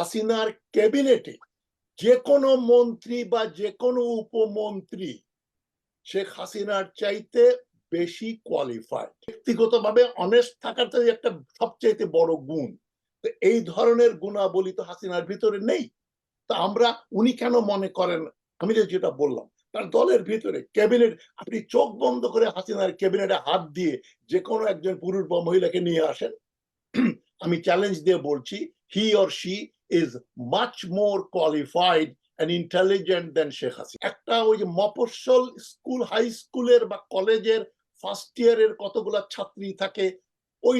হাসিনার ক্যাবিনেটে যে কোনো মন্ত্রী বা যে কোনো উপমন্ত্রী শেখ হাসিনার চাইতে বেশি কোয়ালিফাইড ব্যক্তিগতভাবে অনেস্ট থাকাটা একটা সবচাইতে বড় গুণ। তো এই ধরনের গুণাবলী তো হাসিনার ভিতরে নেই। তা আমরা, উনি কেন মনে করেন? আমি যে যেটা বললাম, তার দলের ভিতরে ক্যাবিনেট, আপনি চোখ বন্ধ করে হাসিনার ক্যাবিনেটে হাত দিয়ে যে কোনো একজন পুরুষ বা মহিলাকে নিয়ে আসেন। আমি চ্যালেঞ্জ দিয়ে বলছি he or she is much more qualified and intelligent than Sheikh Hasina একটা ওই যে মফস্বল স্কুল হাই স্কুলের বা কলেজের ফার্স্ট ইয়ারের কতগুলা ছাত্রী থাকে, ওই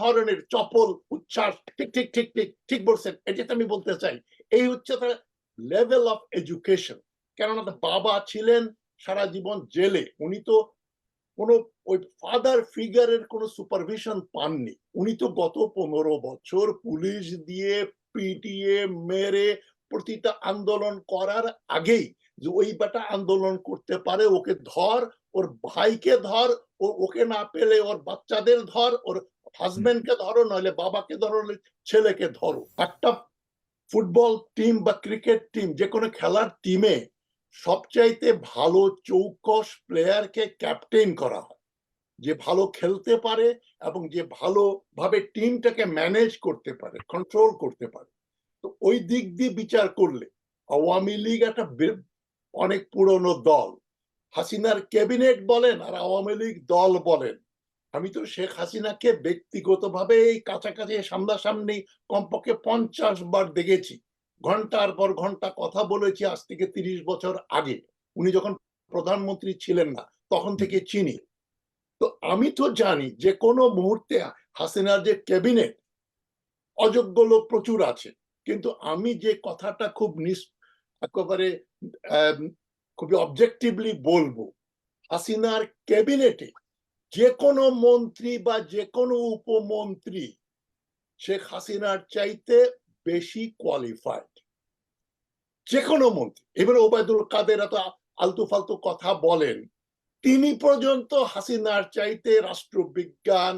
ধরনের চপল, উচ্ছ্বাস, ঠিক ঠিক ঠিক ঠিক ঠিক বলছেন। এটা আমি বলতে চাই, এই হচ্ছে তার লেভেল অফ এডুকেশন কেননা বাবা ছিলেন সারা জীবন জেলে, উনি তো কোনো ওই ফাদার ফিগারের কোনো সুপারভিশন পাননি। উনি তো গত পনেরো বছর পুলিশ দিয়ে পিটিয়ে মেরে প্রতিটা আন্দোলন করার আগেই যে ওই বেটা আন্দোলন করতে পারে, ওকে ধর, ওর ভাইকে ধর, ও ওকে না পেলে ওর বাচ্চাদের ধর, ওর হাজবেন্ডকে ধরো, নইলে বাবাকে ধরো ছেলেকে ধরো। একটা ফুটবল টিম বা ক্রিকেট টিম, যে কোনো খেলার টিমে সবচাইতে ভালো চৌকস প্লেয়ারকে ক্যাপ্টেন করা হয়। যে ভালো খেলতে পারে এবং যে ভালোভাবে টিমটাকে ম্যানেজ করতে পারে কন্ট্রোল করতে পারে। তো ওই দিক দিয়ে বিচার করলে আওয়ামী লীগ একটা অনেক পুরনো দল। হাসিনার ক্যাবিনেট বলেন আর আওয়ামী লীগ দল বলেন। আমি তো শেখ হাসিনাকে ব্যক্তিগতভাবে এই কাছাকাছি সামনাসামনি কমপক্ষে পঞ্চাশ বার দেখেছি। ঘণ্টার পর ঘণ্টা কথা বলেছি আজ থেকে তিরিশ বছর আগে। উনি যখন প্রধানমন্ত্রী ছিলেন না, তখন থেকে চিনি। তো আমি তো জানি যে কোনো মুহূর্তে হাসিনার যে ক্যাবিনেট, অযোগ্য লোক প্রচুর আছে। কিন্তু আমি যে কথাটা খুব নিস, একেবারে খুবই অবজেক্টিভলি বলব, হাসিনার ক্যাবিনেটে যে কোনো মন্ত্রী বা যে কোনো উপমন্ত্রী শেখ হাসিনার চাইতে বেশি কোয়ালিফাইড যে কোনো মন্ত্রী। এবার ওবায়দুল কাদের এত আলতু ফালতু কথা বলেন তিনি পর্যন্ত হাসিনার চাইতে রাষ্ট্রবিজ্ঞান,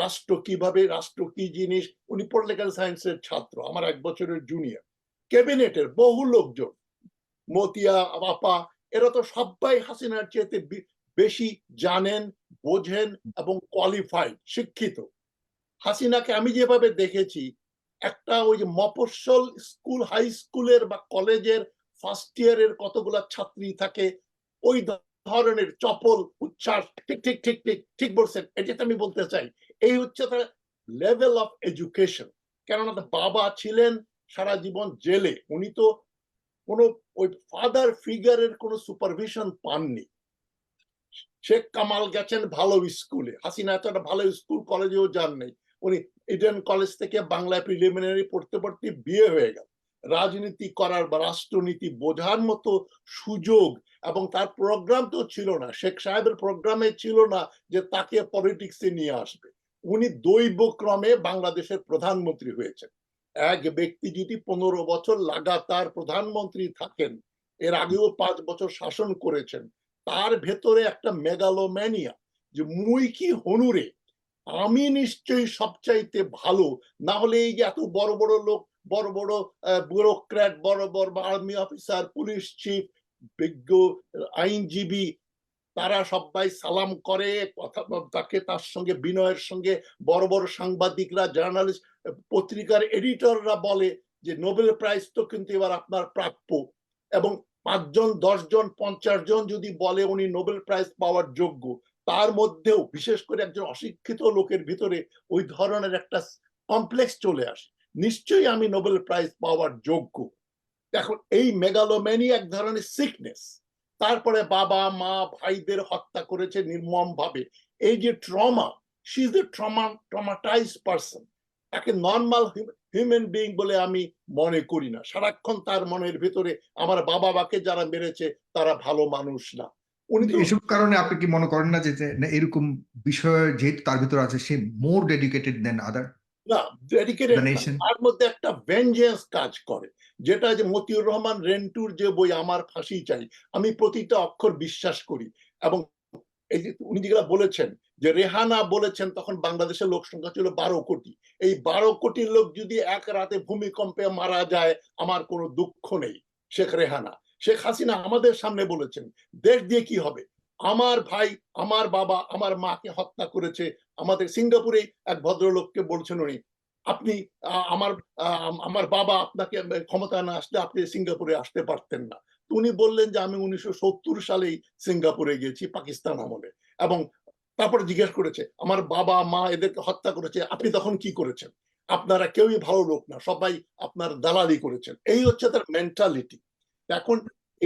রাষ্ট্র কীভাবে, রাষ্ট্র কি জিনিস, উনি পলিটিক্যাল সায়েন্সের ছাত্র, আমার এক বছরের জুনিয়র ক্যাবিনেটের বহু লোকজন, মতিয়া বাপা এরা তো সবাই হাসিনার চাইতে বেশি জানেন, বোঝেন এবং কোয়ালিফাইড শিক্ষিত। হাসিনাকে আমি যেভাবে দেখেছি, একটা ওই যে মফস্বল স্কুল হাই স্কুলের বা কলেজের ফার্স্ট ইয়ারের কতগুলা ছাত্রী থাকে, ওই ধরনের চপল, উচ্ছ্বাস, ঠিক ঠিক ঠিক ঠিক ঠিক বলছেন। এটা আমি বলতে চাই, এই হচ্ছে তার লেভেল অফ এডুকেশন কেননা তার বাবা ছিলেন সারা জীবন জেলে। উনি তো কোনো ওই ফাদার ফিগারের কোনো সুপারভিশন পাননি। শেখ কামাল গেছেন ভালো স্কুলে হাসিনা তো একটা ভালো স্কুল কলেজেও যান নেই উনি ইডেন কলেজ থেকে বাংলায় প্রিলিমিনারি পড়তে পড়তে বিয়ে হয়ে গেল। রাজনীতি করার বা রাষ্ট্রনীতি বোঝার মতো সুযোগ এবং তার প্রোগ্রাম তো ছিল না। শেখ সাহেবের প্রোগ্রামে ছিল না যে তাকে পলিটিক্সে নিয়ে আসবে। উনি দৈব ক্রমে বাংলাদেশের প্রধানমন্ত্রী হয়েছেন। এক ব্যক্তি যদি পনেরো বছর লাগাতার প্রধানমন্ত্রী থাকেন, এর আগেও পাঁচ বছর শাসন করেছেন, তার ভেতরে একটা মেগালোম্যানিয়া যে মুই কি হনুরে? আমি নিশ্চয়ই সবচাইতে ভালো। না হলে এই যে এত বড় বড় লোক বড় বড় ব্যুরোক্র্যাট বড় বড় আর্মি অফিসার পুলিশ চিফ বিজ্ঞ, আইনজীবী, তারা সবাই সালাম করে তাকে তার সঙ্গে, বিনয়ের সঙ্গে, বড় বড় সাংবাদিকরা জার্নালিস্ট পত্রিকার এডিটররা বলে যে নোবেল প্রাইজ তো কিন্তু এবার আপনার প্রাপ্য। এবং পাঁচজন, দশজন পঞ্চাশ জন যদি বলে উনি নোবেল প্রাইজ পাওয়ার যোগ্য, তার মধ্যেও বিশেষ করে একজন অশিক্ষিত লোকের ভিতরে ওই ধরনের একটা কমপ্লেক্স চলে আসে। নিশ্চয়ই আমি নোবেল প্রাইজ পাওয়ার যোগ্য। এখন এই মেগালোম্যানি এক ধরনের সিকনেস তারপরে বাবা, মা, ভাইদের হত্যা করেছে নির্মম ভাবে এই যে trauma she is a trauma traumatise person তাকে নর্মাল হিউম্যান বিইং বলে আমি মনে করি না। সারাক্ষণ তার মনের ভিতরে আমার বাবা মাকে যারা মেরেছে, তারা ভালো মানুষ না। উনি এসব কারণে আপনি কি মনে করেন না যে এরকম বিষয় যেহেতু তার ভিতরে আছে, সে মোর ডেডিকেটেড দেন আদার না ডেডিকেটেড তার মধ্যে একটা ভেঞ্জেন্স কাজ করে যেটা যে মতিউর রহমান রেন্টুর যে বই আমার ফাঁসি চাই আমি প্রতিটা অক্ষর বিশ্বাস করি এবং এই যে উনি যেগুলা বলেছেন যে রেহানা বলেছেন তখন বাংলাদেশের লোক সংখ্যা ছিল বারো কোটি এই বারো কোটি লোক যদি এক রাতে ভূমিকম্পে মারা যায় আমার কোনো দুঃখ নেই শেখ রেহানা। শেখ হাসিনা আমাদের সামনে বলেছেন দেশ দিয়ে কি হবে? আমার ভাই, আমার বাবা, আমার মাকে হত্যা করেছে। আমাদের সিঙ্গাপুরে এক ভদ্রলোককে বলছেন উনি, আপনি আমার আমার বাবা আপনাকে ক্ষমতা না আসলে আপনি সিঙ্গাপুরে আসতে পারতেন না। উনি বললেন যে, আমি উনিশশো সত্তর সালেই সিঙ্গাপুরে গেছি পাকিস্তান আমলে। এবং তারপর জিজ্ঞেস করেছে, আমার বাবা, মা এদেরকে হত্যা করেছে, আপনি তখন কি করেছেন? আপনারা কেউই ভালো লোক না, সবাই আপনার দালালি করেছেন। এই হচ্ছে তার মেন্টালিটি এখন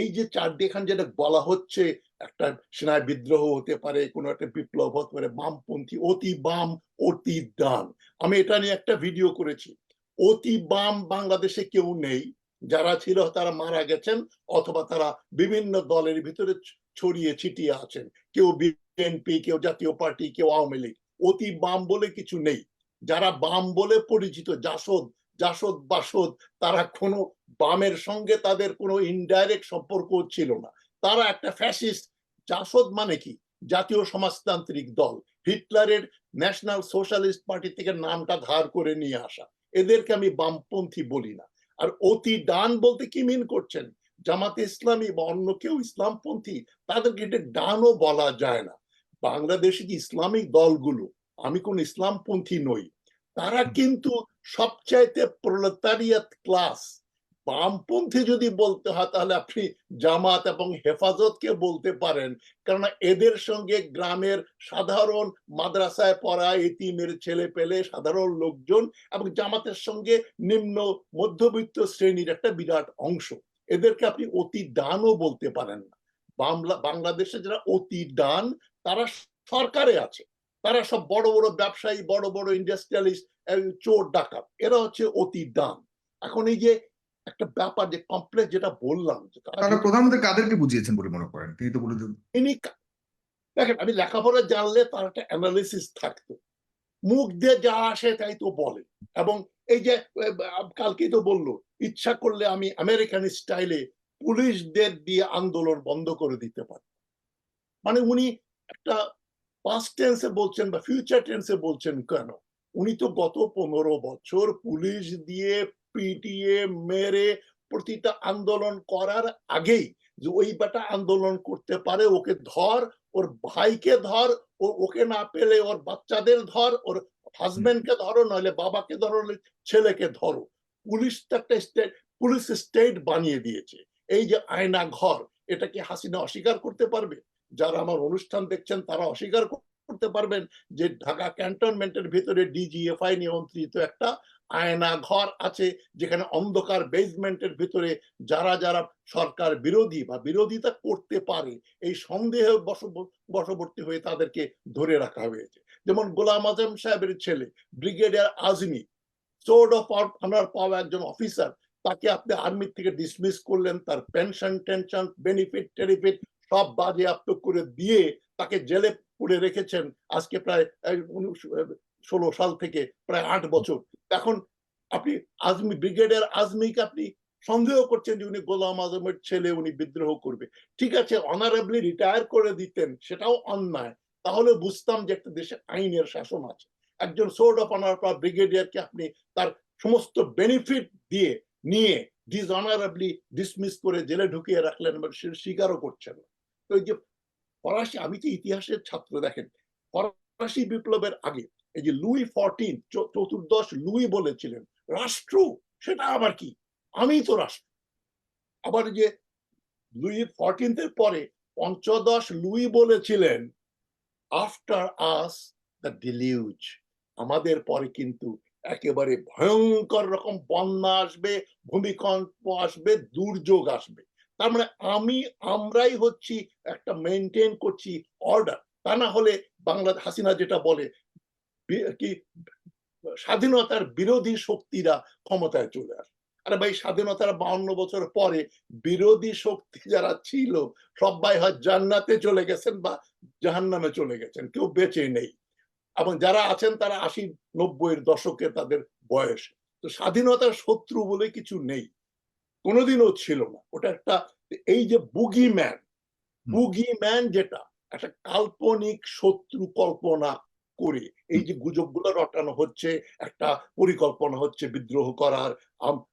এই যে চারটি এখান যেটা বলা হচ্ছে, একটা সেনায় বিদ্রোহ হতে পারে, কোনো একটা বিপ্লব হতে পারে, বামপন্থী অতি বাম, অতি ডান। আমি এটা নিয়ে একটা ভিডিও করেছি। অতি বাম বাংলাদেশে কেউ নেই। যারা ছিল তারা মারা গেছেন অথবা তারা বিভিন্ন দলের ভিতরে ছড়িয়ে ছিটিয়ে আছেন। কেউ বিএনপি, কেউ জাতীয় পার্টি, কেউ আওয়ামী লীগ। অতি বাম বলে কিছু নেই। যারা বাম বলে পরিচিত, জাসদ জাসদ, বাসদ, তারা কোনো বামের সঙ্গে তাদের কোনো ইনডাইরেক্ট সম্পর্ক ছিল না। তারা একটা ফ্যাসিস্ট জাসদ মানে কি? জাতীয় সমাজতান্ত্রিক দল। হিটলারের ন্যাশনাল সোশ্যালিস্ট পার্টি থেকে নামটা ধার করে নিয়ে আসা। এদেরকে আমি বামপন্থী বলি না। আর অতি ডান বলতে কি মিন করছেন? জামাতে ইসলামী বা অন্য কেউ ইসলামপন্থী তাদেরকে এটা ডানও বলা যায় না। বাংলাদেশে যে ইসলামিক দলগুলো আমি কোন ইসলামপন্থী নই। তারা কিন্তু সবচাইতে প্রলেতারিয়াত ক্লাস বামপন্থী যদি বলতে হয়, তাহলে আপনি জামাত এবং হেফাজতকে বলতে পারেন। কেননা এদের সঙ্গে গ্রামের সাধারণ মাদ্রাসায় পড়া এতিমের ছেলে পেলে সাধারণ লোকজন এবং জামাতের সঙ্গে নিম্ন মধ্যবিত্ত শ্রেণির একটা বিরাট অংশ। এদেরকে আপনি অতি ডানও বলতে পারেন না। বাংলা, বাংলাদেশে যারা অতি ডান তারা সরকারে আছে। তারা সব বড় বড় ব্যবসায়ী, বড় বড় ইন্ডাস্ট্রিয়ালিস্ট চোর ডাকাত। এরা হচ্ছে অতি ডান এখন এই যে একটা ব্যাপার যে কমপ্লেক্স যেটা বললাম প্রধানমন্ত্রী কাদেরকে বুঝিয়েছেন বলে মনে করেন? তিনি তো বলে কা- দেখেন আমি লেখাপড়া জানলে তার একটা অ্যানালিসিস থাকতো। মুখ দিয়ে যা আসে তাই তো বলে। এবং এই যে আহ, কালকেই তো বলল ইচ্ছা করলে আমি আমেরিকান স্টাইলে পুলিশদের দিয়ে আন্দোলন বন্ধ করে দিতে পারি। মানে উনি একটা পাস্ট টেন্সে বলছেন বা ফিউচার টেন্সে বলছেন কেন? উনি তো গত পনেরো বছর পুলিশ দিয়ে পিটিয়ে মেরে প্রতিটা আন্দোলন করার আগেই যে ওই বেটা আন্দোলন করতে পারে ওকে ধর ওর ভাইকে ধর ও ওকে না পেলে ওর বাচ্চাদের ধর ওর হাজবেন্ডকে ধরো নইলে বাবাকে ধরো ছেলেকে ধরো। পুলিশ তো একটা স্টেট পুলিশ স্টেট বানিয়ে দিয়েছে। এই যে আয়না ঘর এটা কি হাসিনা অস্বীকার করতে পারবে? যারা আমার অনুষ্ঠান দেখছেন তারা অস্বীকার করতে পারবেন যে ঢাকা ক্যান্টনমেন্টের ভিতরে ডিজিএফআই নিয়ন্ত্রিত একটা আয়না ঘর আছে যেখানে অন্ধকার বেসমেন্টের ভিতরে যারা যারা সরকার বিরোধী বা বিরোধিতা করতে পারে, এই সন্দেহে বশ- বশবর্তী হয়ে তাদেরকে ধরে রাখা হয়েছে। যেমন গোলাম আজম সাহেবের ছেলে, brigadier Azmi sword of honour পাওয়া একজন অফিসার তাকে আপনি আর্মি থেকে ডিসমিস করলেন, তার পেনশন টেনশন বেনিফিট টেরিফিট সব বাজেয়াপ্ত করে দিয়ে তাকে জেলে পুরে রেখেছেন। আজকে প্রায় ষোলো সাল থেকে প্রায় আট বছর। এখন আপনি আজমি ব্রিগেডিয়ার আজমিকে আপনি সন্দেহ করছেন যে উনি গোলাম আজমের ছেলে, উনি বিদ্রোহ করবে। ঠিক আছে অনারেবলি রিটায়ার করে দিতেন, সেটাও অন্যায়। তাহলে বুঝতাম যে একটা দেশে আইনের শাসন আছে। একজন সোর্ড অফ অনার বা ব্রিগেডিয়ারকে আপনি তার সমস্ত বেনিফিট দিয়ে নিয়ে ডিসঅনারেবলি ডিসমিস করে জেলে ঢুকিয়ে রাখলেন এবং সে স্বীকারও করছেন না। তো এই যে ফরাসি, আমি তো ইতিহাসের ছাত্র, দেখেন, ফরাসি বিপ্লবের আগে এই যে লুই ফরটিন চতুর্দশ লুই বলেছিলেন, রাষ্ট্র, সেটা আবার কি? আমি তো রাষ্ট্র। আবার যে লুই ফরটিনের পরে পঞ্চদশ লুই বলেছিলেন আফটার আস দ্য ডিলিউজ আমাদের পরে কিন্তু একেবারে ভয়ঙ্কর রকম বন্যা আসবে, ভূমিকম্প আসবে, দুর্যোগ আসবে। তার মানে আমি, আমরাই হচ্ছি একটা মেনটেন করছি অর্ডার তা না হলে বাংলা হাসিনা যেটা বলে কি স্বাধীনতার বিরোধী শক্তিরা ক্ষমতায় চলে আসে। আরে ভাই স্বাধীনতার বাউন্ন বছর পরে বিরোধী শক্তি যারা ছিল সবাই হয় জান্নাতে চলে গেছেন বা জাহান্নামে চলে গেছেন কেউ বেঁচে নেই। এবং যারা আছেন তারা আশি নব্বইয়ের দশকে তাদের বয়স। তো স্বাধীনতার শত্রু বলে কিছু নেই। কোনোদিনও ছিল না। ওটা একটা এই যে বুগি ম্যান বুগি ম্যান যেটা একটা কাল্পনিক শত্রু কল্পনা করে। এই যে গুজবগুলো রটানো হচ্ছে একটা পরিকল্পনা হচ্ছে বিদ্রোহ করার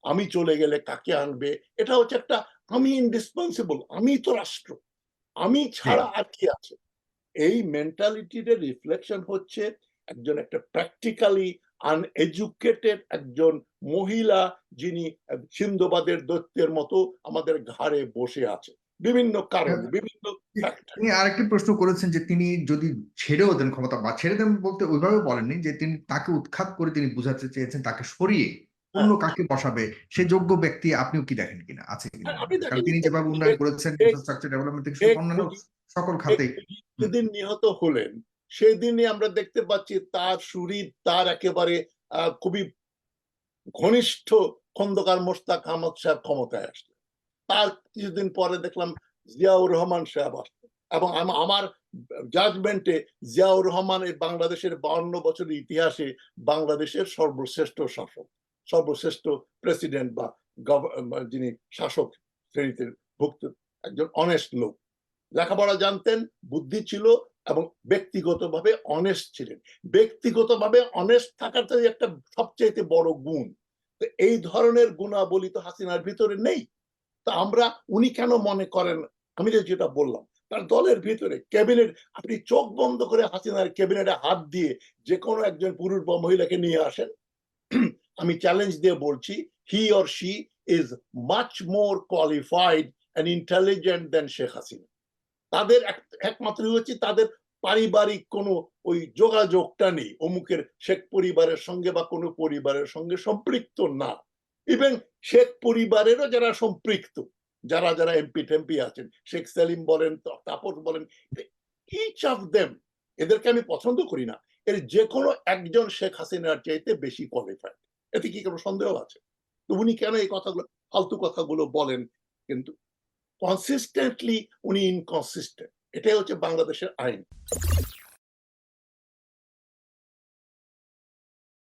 আমি চলে গেলে কাকে আনবে? এটা হচ্ছে একটা আমি ইনডিসপেন্সিবল আমি তো রাষ্ট্র। আমি ছাড়া আর কি আছে? এই মেন্টালিটির রিফ্লেকশন হচ্ছে একজন একটা প্র্যাকটিক্যালি আনএডুকেটেড একজন মহিলা যিনি সিন্ধবাদের দৈত্যের মতো আমাদের ঘাড়ে বসে আছে। বিভিন্ন কারণে বিভিন্ন factor। তিনি আরেকটি প্রশ্ন করেছেন যে তিনি যদি ছেড়েও দেন ক্ষমতা বা ছেড়ে দেন বলতে ওইভাবে বলেননি যে তিনি তাকে উৎখাত করে তিনি বুঝাতে চেয়েছেন তাকে সরিয়ে অন্য কাকে বসাবে সে যোগ্য ব্যক্তি আপনিও কি দেখেন কিনা আছে কিনা? হ্যাঁ, কারণ তিনি যেভাবে উন্নয়ন করেছেন ইনফ্রাস্ট্রাকচার ডেভেলপমেন্ট থেকে অন্যান্য সকল খাতেই যেদিন নিহত হলেন সেই দিনই আমরা দেখতে পাচ্ছি তার সুরিদ তার একেবারে আহ, খুবই ঘনিষ্ঠ খন্দকার মোস্তাক আহমদ সাহেব ক্ষমতায় আসলেন। তার কিছুদিন পরে দেখলাম জিয়াউর রহমান সাহেব আসলেন এবং আমার জাজমেন্টে জিয়াউর রহমান এই বাংলাদেশের বাউন্ন বছরের ইতিহাসে বাংলাদেশের সর্বশ্রেষ্ঠ শাসক, সর্বশ্রেষ্ঠ প্রেসিডেন্ট বা যিনি শাসক শ্রেণীতে ভুক্ত, একজন অনেস্ট লোক। লেখাপড়া জানতেন, বুদ্ধি ছিল এবং ব্যক্তিগতভাবে অনেস্ট ছিলেন। ব্যক্তিগতভাবে অনেস্ট থাকাটাই একটা সবচেয়ে বড় গুণ। তো এই ধরনের গুণাবলী তো হাসিনার ভিতরে নেই। তো আমরা, উনি কেন মনে করেন আমি যেটা বললাম, তার দলের ভিতরে ক্যাবিনেট, আপনি চোখ বন্ধ করে হাসিনার ক্যাবিনেটে হাত দিয়ে যে কোনো একজন পুরুষ বা মহিলাকে নিয়ে আসেন, আমি চ্যালেঞ্জ দিয়ে বলছি he or she is much more qualified and intelligent than Sheikh Hasina তাদের এক- একমাত্র হচ্ছে তাদের পারিবারিক কোনো ওই যোগাযোগটা নেই, অমুকের শেখ পরিবারের সঙ্গে বা কোনো পরিবারের সঙ্গে সম্পৃক্ত না। ইভেন শেখ পরিবারেরও যারা সম্পৃক্ত যারা যারা এমপি টেম্পি আছেন, শেখ সেলিম বলেন তাপস বলেন ইচ অফ দেম এদেরকে আমি পছন্দ করি না। এর যে কোনো একজন শেখ হাসিনার চাইতে বেশি কোয়ালিফাইড এতে কি কোনো সন্দেহ আছে? তো উনি কেন এই কথাগুলো, ফালতু কথাগুলো বলেন? কিন্তু কনসিস্টেন্টলি উনি ইনকনসিস্টেন্ট এটাই হচ্ছে বাংলাদেশের আইন।